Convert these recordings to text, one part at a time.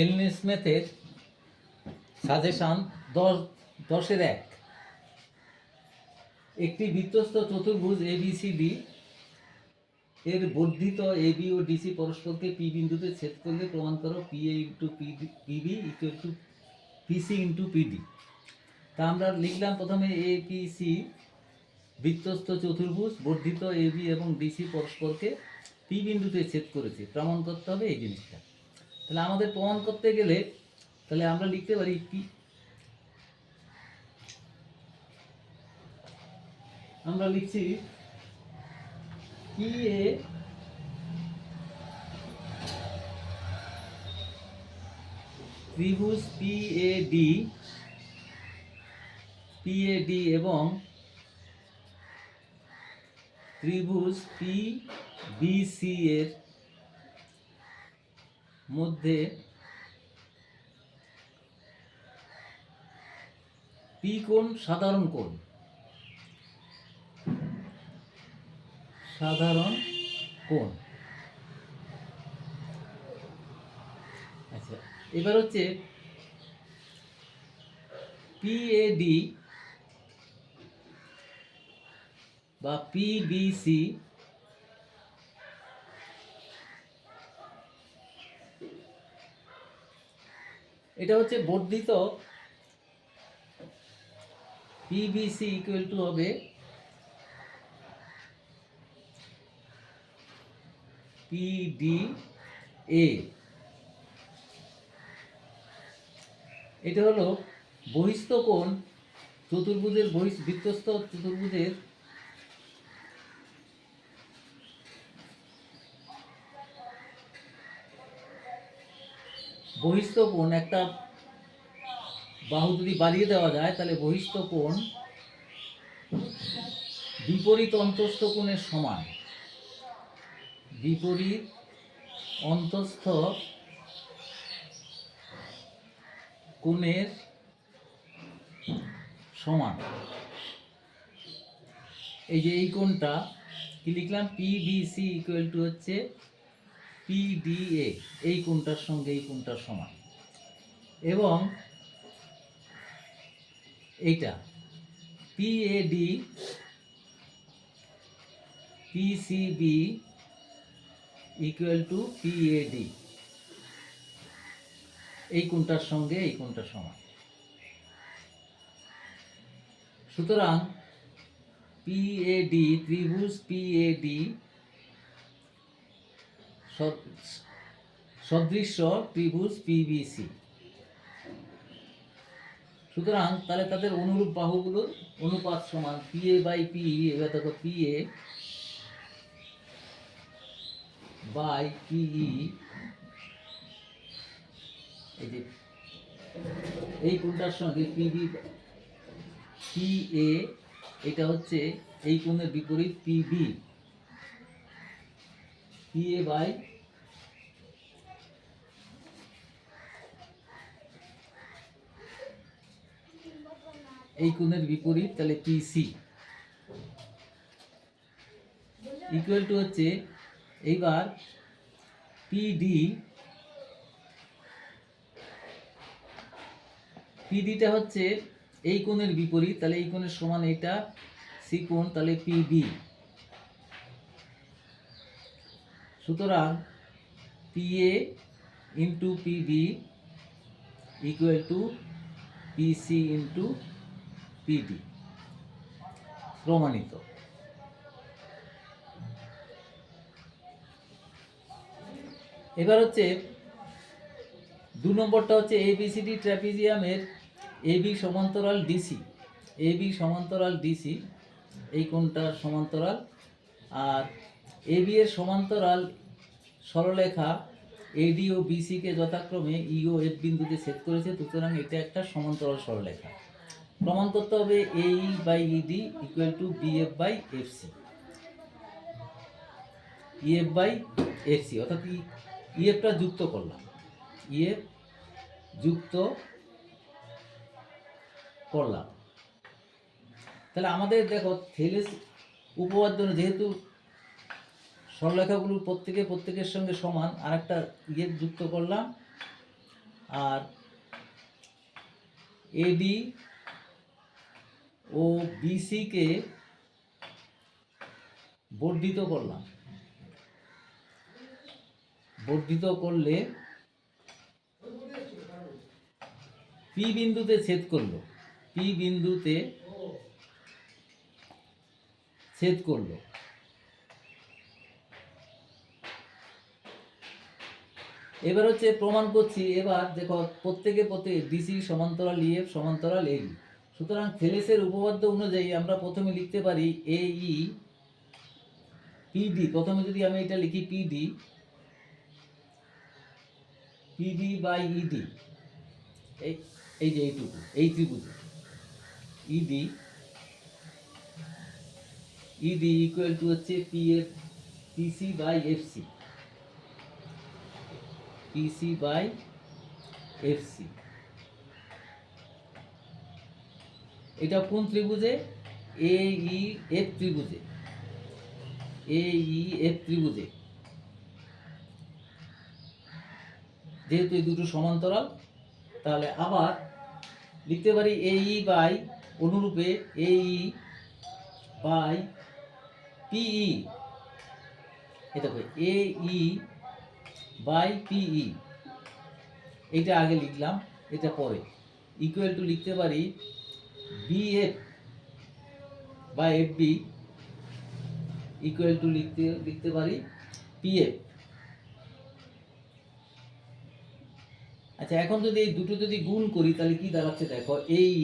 এলনি স্মিথের suggestion দশ, দশের এক। একটি বৃত্তস্থ চতুর্ভুজ এবিসিডি এর বর্ধিত এবি ও ডিসি পরস্পরকে পি বিন্দুতে ছেদ করলে প্রমাণ করো P A into PB equal to PC into PD তা আমরা লিখলাম প্রথমে এ পি সি বৃত্তস্থ চতুর্ভুজ, বর্ধিত এবি এবং ডিসি পরস্পরকে পি বিন্দুতে ছেদ করেছে। প্রমাণ করতে হবে এই জিনিসটা। তাহলে আমাদের প্রমাণ করতে গেলে তাহলে আমরা লিখতে পারি পি আমরা লিখছি পি এ ত্রিভুজ P A D, P A D এবং ত্রিভুজ পি বি সি এর মধ্যে পি কোণ সাধারণ কোণ। সাধারণ কোণ। আচ্ছা এবার হচ্ছে পিএডি বা পিবিসি এটা হচ্ছে বর্ধিত পিবিসি ইকুয়াল টু হবে পিডি এ এটা হলো বহিস্থ কোণ চতুর্ভুজের বহিঃ বৃত্তস্থ চতুর্ভুজের বহিস্থ কোণ একটা বাহু যদি বাড়িয়ে দেওয়া যায়, তাহলে বহিস্থ কোণ বিপরীত অন্তস্থ কোণের সমান। বিপরীত অন্তস্থ কোণের সমান। এই যে এই কোণটা, কি লিখলাম? পিবিসি ইকুয়াল টু হচ্ছে পিডিএ এই কোণটার সঙ্গে এই কোণটার সমান? এবং এইটা PAD PCB equal to PAD এই কোণটার সঙ্গে এই কোণটার সমান? সুতরাং পিএডি ত্রিভুজ পিএডি সদৃশ্য ত্রিভুজ পিবিসি সুতরাং তাহলে তাদের অনুরূপ বাহুগুলোর অনুপাত সমান পি এ বাই পি এবার দেখো এ বাই এই যে এই কোণটার সঙ্গে পিবি পি এ এটা হচ্ছে এই কোণের বিপরীত পিবি পি এ বাই এই কোণের বিপরীত, তাহলে পিসি ইকুয়াল টু হচ্ছে, এইবার পিডি পিডিটা হচ্ছে এই কোণের বিপরীত, তাহলে এই কোণের সমান এটা সি কোণ, তাহলে পিবি সুতরাং PA into PB equal to PC into PD প্রমাণিত। এবার হচ্ছে দু নম্বরটা হচ্ছে এবিসিডি ট্র্যাপিজিয়ামের এবি সমান্তরাল ডিসি এবি সমান্তরাল ডিসি এই কোনটা সমান্তরাল? আর এবি এর সমান্তরাল সরলরেখা এডি ও বিসি কে যথাক্রমে ই ও এফ বিন্দুতে ছেদ করেছে, সুতরাং এটা একটা সমান্তরাল সরলরেখা। প্রমাণ করতে হবে এই by ED equal to BF by F FC EF by FC অর্থাৎ ইএফটা যুক্ত করলাম। ইএফ যুক্ত করলাম। তাহলে আমাদের দেখো থেলেস উপপাদ্য যেহেতু সরলরেখাগুলোর প্রত্যেকে প্রত্যেকের সঙ্গে সমান আর একটা ইয়ে যুক্ত করলাম। আর এডি ও বিসিকে বর্ধিত করলাম। বর্ধিত করলে পি বিন্দুতে ছেদ করল। পি বিন্দুতে ছেদ করল। এবার হচ্ছে প্রমাণ করছি, এবার দেখো প্রত্যেকে প্রত্যেকে ডিসি সমান্তরাল ইএফ সমান্তরাল এই সুতরাং থেলেসের উপপাদ্য অনুযায়ী আমরা প্রথমে লিখতে পারি এ ই পিডি প্রথমে যদি আমি এটা লিখি পিডি পিডি বাই ইডি এই এই যে এইটুকু, এই ত্রিভুজ। ইডি ইডি ইকুয়াল টু হচ্ছে P F PC by FC PC by FC এটা কোন ত্রিভুজে? এ ই এফ ত্রিভুজে। এ ই এফ ত্রিভুজে। যেহেতু এই দুটো সমান্তরাল, তাহলে আবার লিখতে পারি এ ই বাই অনুরূপে এ ই বাই পিই এটা এ ই বাই পিই এটা আগে লিখলাম, এটা পরে। ইকুয়াল টু লিখতে পারি বিএফ বা এফ বি ইকুয়াল টু লিখতে লিখতে পারি পিএফ আচ্ছা এখন যদি এই দুটো যদি গুণ করি, তাহলে কি দাঁড়াচ্ছে দেখো এই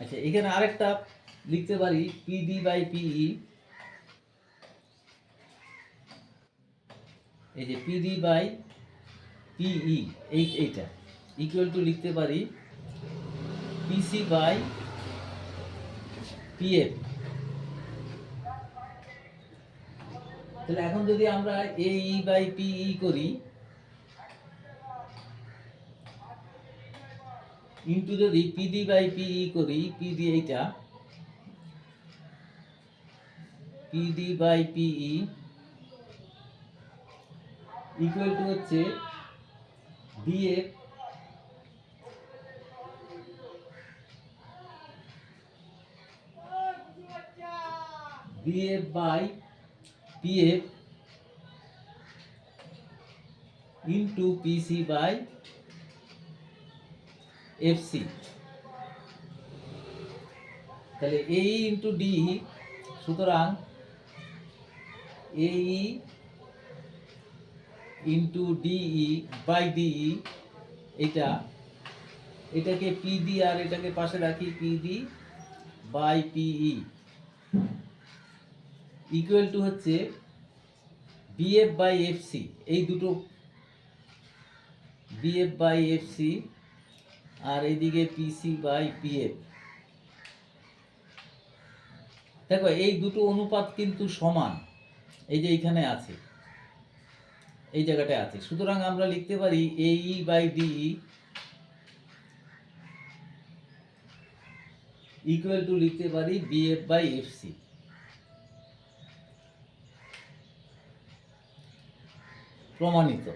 আচ্ছা এখানে আরেকটা লিখতে পারি পিডি বাই পিই এই যে পিডি বাই পিই এই, এইটা। ইকুয়াল টু লিখতে পারি পিসি বাই পিএফ তাহলে এখন যদি আমরা এ ই বাই পিই করি ইন্টু যদি পিডি বাই পিই করি পিডি এইটা PD by PE equal to হচ্ছে BF BF by PF into PC by FC তাহলে এই ইন্টু ডি সুতরাং এই ইন্টু ডিই বাই ডিই এটা, এটাকে পিডি আর এটাকে পাশে রাখি PD by PE equal to হচ্ছে বিএফ বাই এফসি এই দুটো বিএফ বাই এফসি আর এইদিকে পিসি বাই পিএফ দেখো, এই দুটো অনুপাত কিন্তু সমান, এই যে এইখানে আছে। এই জায়গাটায় আছে। সুতরাং আমরা লিখতে পারি A by DE equal to লিখতে পারি বিএফ বাই এফ সি প্রমাণিত।